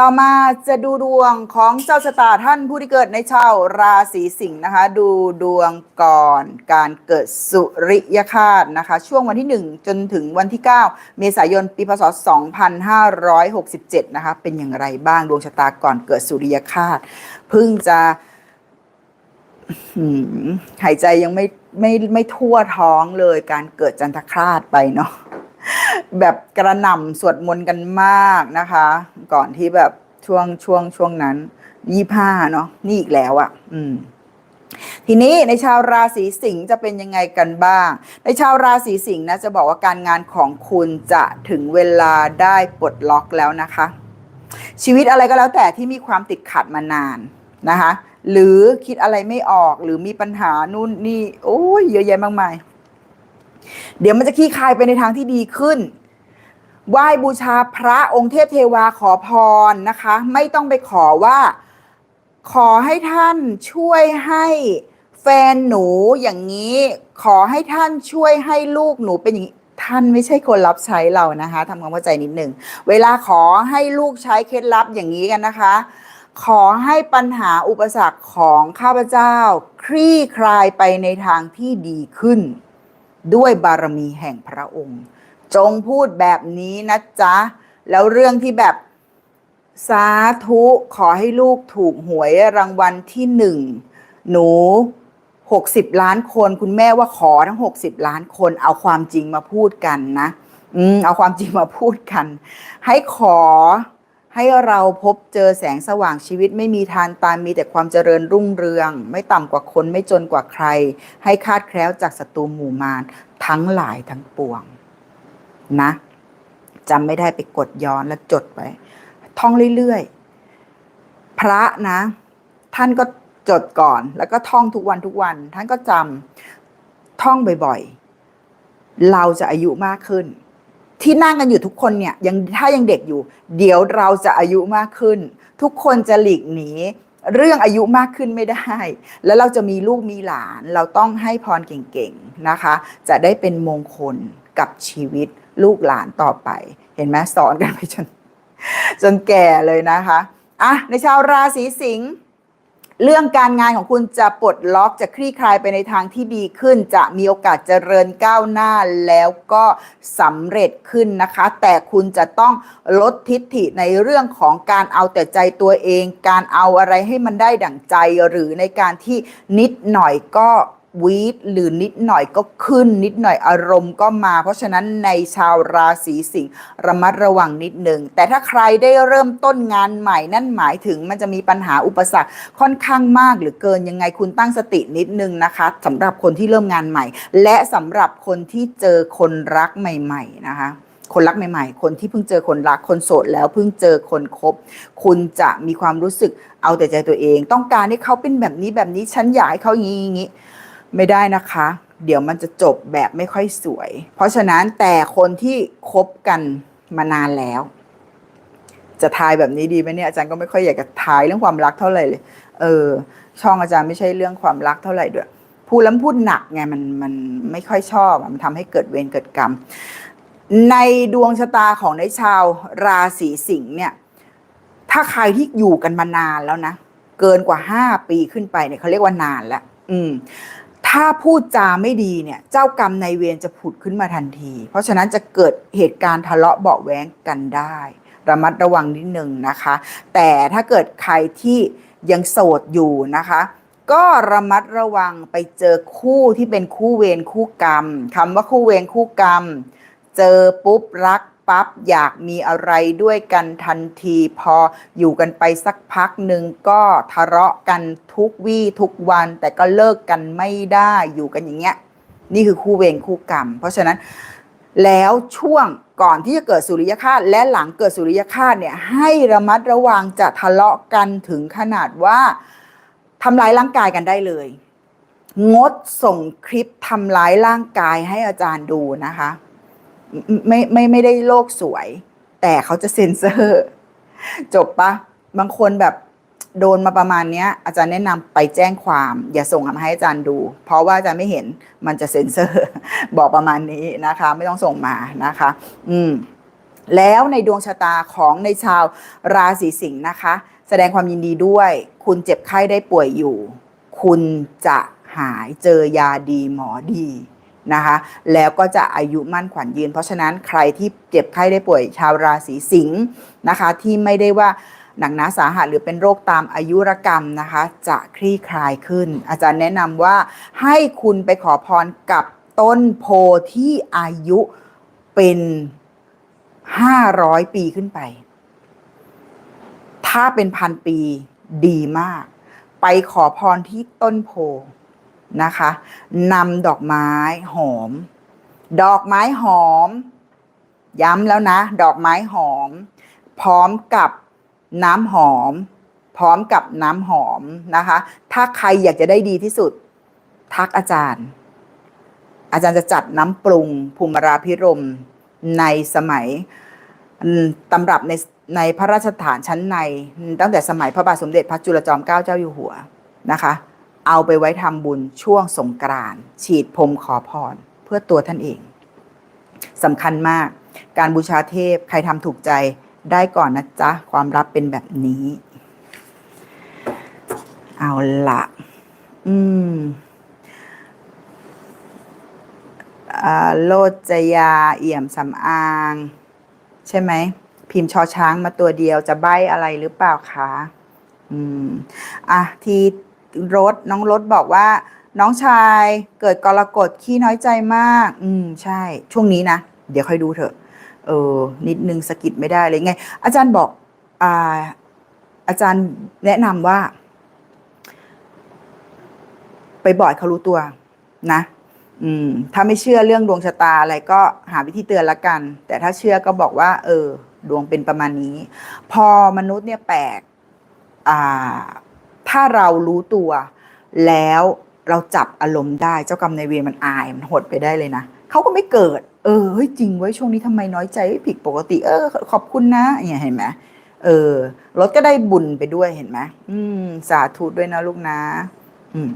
ต่อมาจะดูดวงของเจ้าชะตาท่านผู้ที่เกิดในชาวราศีสิงห์นะคะ ดูดวงก่อนการเกิดสุริยคาตนะคะ ช่วงวันที่ 1 จนถึงวันที่ 9 เมษายนปีพศ 2567 นะคะ เป็นอย่างไรบ้างดวงชะตาก่อนเกิดสุริยคาตเพิ่งจะหายใจยังไม่ไม่ไม่ทั่วท้องเลยการเกิดจันทคราตไปเนาะ แบบกระหน่ำสวดมนต์กันมากนะคะ ก่อนที่แบบช่วงช่วงช่วงนั้นยี่ห้าเนาะนี่อีกแล้วอะ่ะ อืมทีนี้ในชาวราศีสิงห์จะเป็นยังไงกันบ้าง ในชาวราศีสิงห์นะจะบอกว่าการงานของคุณจะถึงเวลาได้ปลดล็อกแล้วนะคะ ชีวิตอะไรก็แล้วแต่ที่มีความติดขัดมานานนะคะ หรือคิดอะไรไม่ออกหรือมีปัญหานู่นนี่โอ้ยเยอะแยะมากมาย เดี๋ยวมันจะขี้คายไปในทางที่ดีขึ้น ไหว้บูชาพระองค์เทพเทวาขอพรนะคะ ไม่ต้องไปขอว่า ขอให้ท่านช่วยให้แฟนหนูอย่างนี้ ขอให้ท่านช่วยให้ลูกหนูเป็นอย่างนี้ท่านไม่ใช่คนรับใช้เรานะคะทำความเข้าใจนิดหนึ่ง เวลาขอให้ลูกใช้เคล็ดลับอย่างนี้กันนะคะ ขอให้ปัญหาอุปสรรคของข้าพเจ้า คลี่คลายไปในทางที่ดีขึ้น ด้วยบารมีแห่งพระองค์ จงพูดแบบนี้นะจ๊ะ แล้วเรื่องที่แบบสาธุขอให้ลูกถูกหวยรางวัลที่หนึ่งหนู60ล้านคน คุณแม่ว่าขอทั้ง60ล้านคนเอาความจริงมาพูดกันนะ อืมเอาความจริงมาพูดกัน ให้ขอ ให้เราพบเจอแสงสว่างชีวิตไม่มีทานตามมีแต่ความเจริญรุ่งเรือง ไม่ต่ำกว่าคนไม่จนกว่าใคร ให้คาดแคล้วจากศัตรูหมู่มารทั้งหลายทั้งปวง นะจำไม่ได้ไปกดย้อนแล้วจดไว้ท่องเรื่อยๆ พระนะ ท่านก็จดก่อน แล้วก็ท่องทุกวันทุกวัน ท่านก็จำท่องบ่อยๆ เราจะอายุมากขึ้น ที่นั่งกันอยู่ทุกคนเนี่ยยังถ้ายังเด็กอยู่ เดี๋ยวเราจะอายุมากขึ้น ทุกคนจะหลีกหนีเรื่องอายุมากขึ้นไม่ได้ แล้วเราจะมีลูกมีหลาน เราต้องให้พรเก่งๆนะคะ จะได้เป็นมงคลกับชีวิตลูกหลานต่อไป เห็นไหมสอนกันไปจนจนแก่เลยนะคะ อะ ในชาวราศีสิงห์ เรื่องการงานของคุณจะปลดล็อกจะคลี่คลายไปในทางที่ดีขึ้น จะมีโอกาสเจริญก้าวหน้าแล้วก็สำเร็จขึ้นนะคะ แต่คุณจะต้องลดทิฐิในเรื่องของการเอาแต่ใจตัวเอง การเอาอะไรให้มันได้ดั่งใจหรือในการที่นิดหน่อยก็ วีดหรือนิดหน่อยก็ขึ้นนิดหน่อยอารมณ์ก็มา เพราะฉะนั้นในชาวราศีสิงห์ระมัดระวังนิดหนึ่งแต่ถ้าใครได้เริ่มต้นงานใหม่นั่นหมายถึงมันจะมีปัญหาอุปสรรคค่อนข้างมากหรือเกินยังไงคุณตั้งสตินิดนึงนะคะสำหรับคนที่เริ่มงานใหม่ และสำหรับคนที่เจอคนรักใหม่ ๆ นะคะคนรักใหม่ๆ คนที่เพิ่งเจอคนรัก คนโสดแล้วเพิ่งเจอคนคบ คุณจะมีความรู้สึกเอาแต่ใจตัวเอง ต้องการให้เขาเป็นแบบนี้แบบนี้ ฉันอยากให้เขาอย่างนี้อย่างนี้ ไม่ได้นะคะ เดี๋ยวมันจะจบแบบไม่ค่อยสวย เพราะฉะนั้นแต่คนที่คบกันมานานแล้ว จะทายแบบนี้ดีไหมเนี่ยอาจารย์ก็ไม่ค่อยอยากจะทายเรื่องความรักเท่าไหร่เลย เออ ช่องอาจารย์ไม่ใช่เรื่องความรักเท่าไหร่ด้วยพูดแล้วพูดหนักไงมันมันไม่ค่อยชอบมันทำให้เกิดเวรเกิดกรรม ในดวงชะตาของในชาวราศีสิงห์เนี่ย ถ้าใครที่อยู่กันมานานแล้วนะเกินกว่าห้าปีขึ้นไปเนี่ยเขาเรียกว่านานแล้วอืม ถ้าพูดจาไม่ดีเนี่ย เจ้ากรรมในเวรจะผุดขึ้นมาทันที เพราะฉะนั้นจะเกิดเหตุการณ์ทะเลาะเบาะแว้งกันได้ ระมัดระวังนิดนึงนะคะ แต่ถ้าเกิดใครที่ยังโสดอยู่นะคะ ก็ระมัดระวังไปเจอคู่ที่เป็นคู่เวรคู่กรรมคำว่าคู่เวรคู่กรรม เจอปุ๊บรัก ปั๊บอยากมีอะไรด้วยกันทันที พออยู่กันไปสักพักหนึ่งก็ทะเลาะกันทุกวี่ทุกวัน แต่ก็เลิกกันไม่ได้อยู่กันอย่างเงี้ย นี่คือคู่เวรคู่กรรม เพราะฉะนั้นแล้วช่วงก่อนที่จะเกิดสุริยคาตและหลังเกิดสุริยคาตเนี่ยให้ระมัดระวังจะทะเลาะกันถึงขนาดว่าทำร้ายร่างกายกันได้เลย งดส่งคลิปทำร้ายร่างกายให้อาจารย์ดูนะคะ ไม่ไม่ไม่ได้โลกสวย แต่เขาจะเซ็นเซอร์ จบปะบางคนแบบโดนมาประมาณเนี้ย อาจารย์แนะนำไปแจ้งความ อย่าส่งมาให้อาจารย์ดู เพราะว่าอาจารย์ไม่เห็นมันจะเซ็นเซอร์ บอกประมาณนี้นะคะ ไม่ต้องส่งมานะคะ อืมแล้วในดวงชะตาของในชาวราศีสิงห์นะคะ แสดงความยินดีด้วย คุณเจ็บไข้ได้ป่วยอยู่ คุณจะหายเจอยาดีหมอดี นะคะ แล้วก็จะอายุมั่นขวัญยืน เพราะฉะนั้นใครที่เจ็บไข้ได้ป่วยชาวราศีสิงห์นะคะ ที่ไม่ได้ว่าหนักหนาสาหัสหรือเป็นโรคตามอายุรกรรมนะคะ จะคลี่คลายขึ้น อาจารย์แนะนำว่าให้คุณไปขอพรกับต้นโพที่อายุเป็น500ปีขึ้นไป ถ้าเป็นพันปีดีมาก ไปขอพรที่ต้นโพ นะคะนำดอกไม้หอม ดอกไม้หอม ย้ำแล้วนะ ดอกไม้หอม พร้อมกับน้ำหอม พร้อมกับน้ำหอมนะคะ ถ้าใครอยากจะได้ดีที่สุด ทักอาจารย์ อาจารย์จะจัดน้ำปรุงภูมิราพิรมในสมัยตำรับในในพระราชฐานชั้นใน ตั้งแต่สมัยพระบาทสมเด็จพระจุลจอมเกล้าเจ้าอยู่หัวนะคะ เอาไปไว้ทำบุญช่วงสงกรานต์ฉีดพรมขอพรเพื่อตัวท่านเองสำคัญมาก การบูชาเทพใครทำถูกใจได้ก่อนนะจ๊ะ ความลับเป็นแบบนี้ เอาละอืมอ่าโลจยาเอี่ยมสำอาง ใช่ไหม พิมพ์ชอช้างมาตัวเดียวจะใบอะไรหรือเปล่าคะอืมอะที รถน้องรถบอกว่า น้องชายเกิดกรกฎขี้น้อยใจมาก อืมใช่ ช่วงนี้นะ เดี๋ยวค่อยดูเถอะ เออ นิดนึงสะกิดไม่ได้เลยไง อาจารย์บอกอ่าอาจารย์แนะนำว่า ไปบ่อยเขารู้ตัว นะอืมถ้าไม่เชื่อเรื่องดวงชะตาอะไรก็หาวิธีเตือนละกัน แต่ถ้าเชื่อก็บอกว่า เออ ดวงเป็นประมาณนี้ พอมนุษย์เนี่ยแปลกอ่า ถ้าเรารู้ตัว แล้วเราจับอารมณ์ได้เจ้ากรรมนายเวรมันอายมันหดไปได้เลยนะเขาก็ไม่เกิด เออเฮ้ยจริงไว้ช่วงนี้ทำไมน้อยใจผิดปกติ เออ ขอบคุณนะเนี่ยเห็นไหมเออรถก็ได้บุญไปด้วยเห็นไหมอืม สาธุด้วยนะลูกนะ อืม